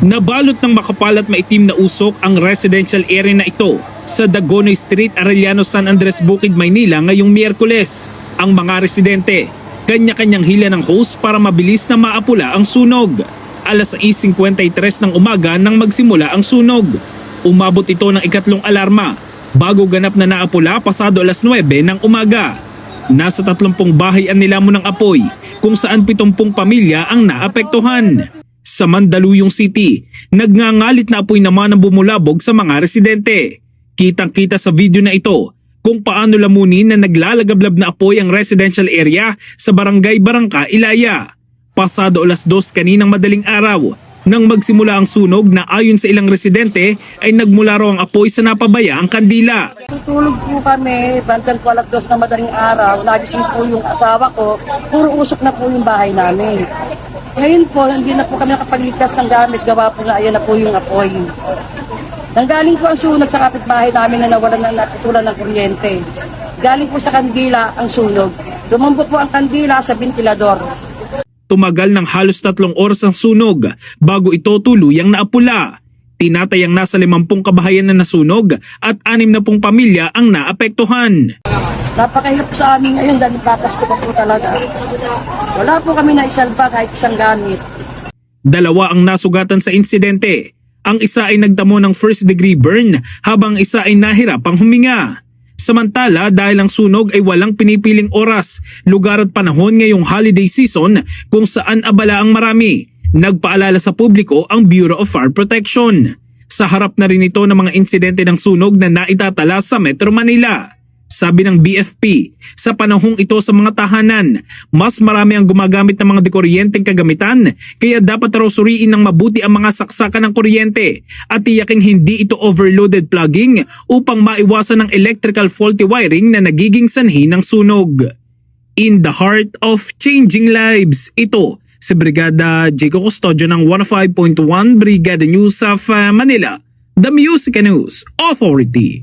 Nabalot ng makapal at maitim na usok ang residential area na ito sa Dagonoy Street, Arellano, San Andres, Bukid, Maynila ngayong Miyerkules. Ang mga residente, kanya-kanyang hila ng hose para mabilis na maapula ang sunog. Alas 6.53 ng umaga nang magsimula ang sunog. Umabot ito ng ikatlong alarma bago ganap na naapula pasado alas 9 ng umaga. Nasa 30 bahay ang nilamon ng apoy kung saan 70 pamilya ang naapektuhan. Sa Mandaluyong City, nagngangalit na apoy naman ang bumulabog sa mga residente. Kitang-kita sa video na ito kung paano lamunin na naglalagablab na apoy ang residential area sa barangay Barangka, Ilaya. Pasado alas dos kaninang madaling araw nang magsimula ang sunog na ayon sa ilang residente ay nagmula raw ang apoy sa napabaya ang kandila. Tutulog po kami, bantan ko alas dos na madaling araw, nagising po yung asawa ko, puro usok na po yung bahay namin. Ngayon po, hindi na po kami nakapagligtas ng gamit, gawa po na ayan na po yung apoy. Nanggaling po ang sunog sa kapitbahay namin na nawalan ng natutulan ng kuryente. Galing po sa kandila ang sunog. Lumambo po ang kandila sa ventilador. Tumagal ng halos tatlong oras ang sunog bago ito tuluyang naapula. Tinatayang nasa 50 kabahayan na nasunog at 60 pamilya ang naapektuhan. Napakahirap sa amin ngayon dahil papasko pa po talaga. Wala po kami na isalba kahit isang gamit. Dalawa ang nasugatan sa insidente. Ang isa ay nagtamo ng first degree burn habang isa ay nahirapang huminga. Samantala dahil ang sunog ay walang pinipiling oras, lugar at panahon ngayong holiday season kung saan abala ang marami. Nagpaalala sa publiko ang Bureau of Fire Protection. Sa harap na rin ito ng mga insidente ng sunog na naitatala sa Metro Manila. Sabi ng BFP, sa panahong ito sa mga tahanan, mas marami ang gumagamit ng mga dekuryenteng kagamitan kaya dapat raw suriin ng mabuti ang mga saksakan ng kuryente at tiyaking hindi ito overloaded plugging upang maiwasan ang electrical faulty wiring na nagiging sanhi ng sunog. In the heart of changing lives, ito si Brigada Jaco Custodio ng 105.1 Brigada News of uh, Manila, the Music News Authority.